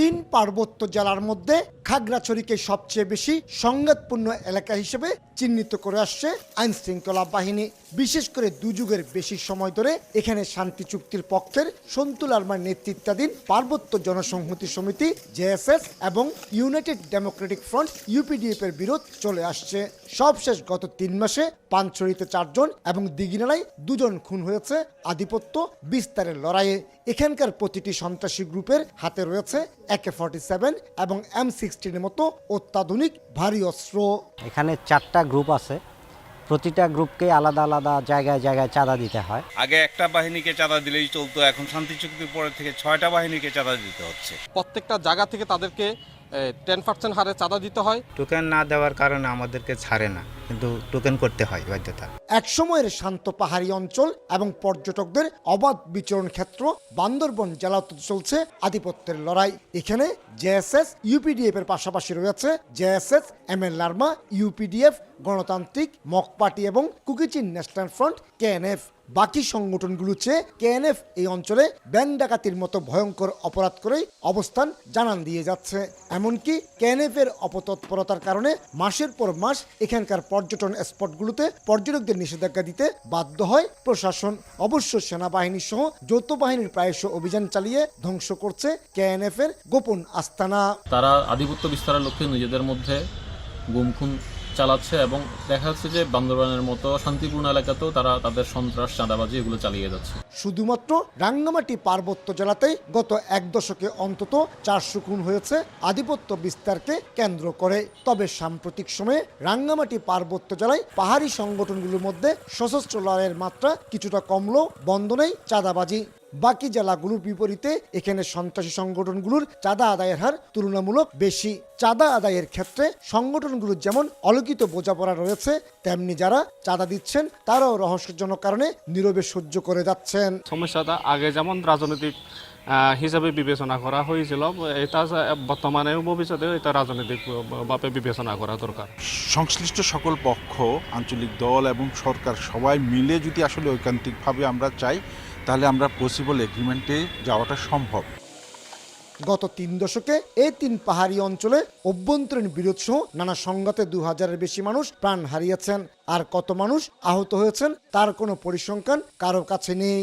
তিন পার্বত্য জেলার মধ্যে খাগড়াছড়িকে সবচেয়ে বেশি সংঘাতপূর্ণ এলাকা হিসেবে চিহ্নিত করে আসছে আইন শৃঙ্খলা বাহিনী। বিশেষ করে দুযুগের বেশি সময় ধরে এখানে শান্তি চুক্তির পক্ষের সন্তুল আর্মার নেতৃত্বাধীন পার্বত্য জনসংহতি সমিতি, জেএসএস এবং ইউনাইটেড ডেমোক্রেটিক ফ্রন্ট ইউপিডিএফ এর বিরোধ চলে আসছে। সবশেষ গত তিন মাসে পাঞ্চরিতে চারজন এবং দিঘিনালায় দুজন খুন হয়েছে আধিপত্য বিস্তারের লড়াইয়ে। এখানকার প্রতিটি সন্ত্রাসী গ্রুপের হাতে রয়েছে একে ফর্টি সেভেন এবং এম সিক্সটিনের মতো অত্যাধুনিক ভারী অস্ত্র। এখানে চারটা গ্রুপ আছে। প্রতিটা গ্রুপকে আলাদা আলাদা জায়গায় জায়গায় চাঁদা দিতে হয়। আগে একটা বাহিনীকে চাঁদা দিলেই চলতো এখন শান্তি চুক্তির পরে থেকে ছয়টা বাহিনীকে চাঁদা দিতে হচ্ছে। প্রত্যেকটা জায়গা থেকে তাদেরকে টেন পার্সেন্ট হারে চাঁদা দিতে হয়। টোকেন না দেওয়ার কারণে আমাদেরকে ছাড়ে না। কিন্তু টোকেন করতে হয় বাধ্যতা। একসময়ের শান্ত পাহাড়ি অঞ্চল এবং পর্যটকদের অবাধ বিচরণ ক্ষেত্র বান্দরবন জেলাতে চলছে আধিপত্যের লড়াই। এখানে জেএসএস, ইউপিডিএফ এর পাশাপাশি রয়েছে JSS, M L Larma, UPDF, গণতান্ত্রিক, মক পার্টি এবং কুকিচিন ন্যাশনাল ফ্রন্ট, কেএনএফ। বাকি সংগঠনগুলো চেয়ে কেএনএফ এই অঞ্চলে ব্যাংক ডাকাতির মতো ভয়ঙ্কর অপরাধ করেই অবস্থান জানান দিয়ে যাচ্ছে। এমনকি কেএনএফ এর অপতৎপরতার কারণে মাসের পর মাস এখানকার পর্যটন স্পটগুলোতে পর্যটকদের নিষেধাজ্ঞা দিতে বাধ্য হয় প্রশাসন। অবশ্য সেনাবাহিনী সহ যৌথ বাহিনীর প্রায়শ অভিযান চালিয়ে ধ্বংস করছে কেএনএফ এর গোপন আস্তানা। তারা আধিপত্য বিস্তারের লক্ষ্যে নিজেদের মধ্যে গুমখুন চালাচ্ছে এবং দেখা যাচ্ছে যে বান্দরবানের মতো শান্তিপূর্ণ এলাকাতেও তারা তাদের সন্ত্রাস, চাঁদাবাজি এগুলো চালিয়ে যাচ্ছে। শুধুমাত্র রাঙ্গামাটি পার্বত্য জেলাতেই গত এক দশকে অন্তত চারশো খুন হয়েছে আধিপত্য বিস্তারকে কেন্দ্র করে। তবে সাম্প্রতিক সময়ে রাঙ্গামাটি পার্বত্য জেলায় পাহাড়ি সংগঠনগুলোর মধ্যে সশস্ত্র লড়াইয়ের মাত্রা কিছুটা কমলেও বন্ধ নেই চাঁদাবাজি। বাকি জেলাগুলোর বিপরীতে এখানে সন্ত্রাসী সংগঠনগুলোর চাঁদা আদায়ের হার তুলনামূলক বেশি। চাঁদা আদায়ের ক্ষেত্রে সংগঠনগুলোর যেমন অলোকিত বোঝাপড়া রয়েছে তেমনি যারা চাঁদা দিচ্ছেন তারাও রহস্যজনক কারণে নীরবে সহ্য করে যাচ্ছেন। সমস্যাটা আগে যেমন রাজনৈতিক হিসাবে বিবেচনা করা হয়েছিল এটা বর্তমানে ভবিষ্যতেও এটা রাজনৈতিকভাবে বিবেচনা করা দরকার। সংশ্লিষ্ট সকল পক্ষ আঞ্চলিক দল এবং সরকার সবাই মিলে যদি আসলে ঐকান্তিকভাবে আমরা চাই তাহলে আমরা পসিবল এগ্রিমেন্টে যাওয়াটা সম্ভব। গত তিন দশকে এই তিন পাহাড়ি অঞ্চলে অভ্যন্তরীণ বিরোধ সহ নানা সংঘাতে দু হাজারের বেশি মানুষ প্রাণ হারিয়েছেন। আর কত মানুষ আহত হয়েছেন তার কোনো পরিসংখ্যান কারও কাছে নেই।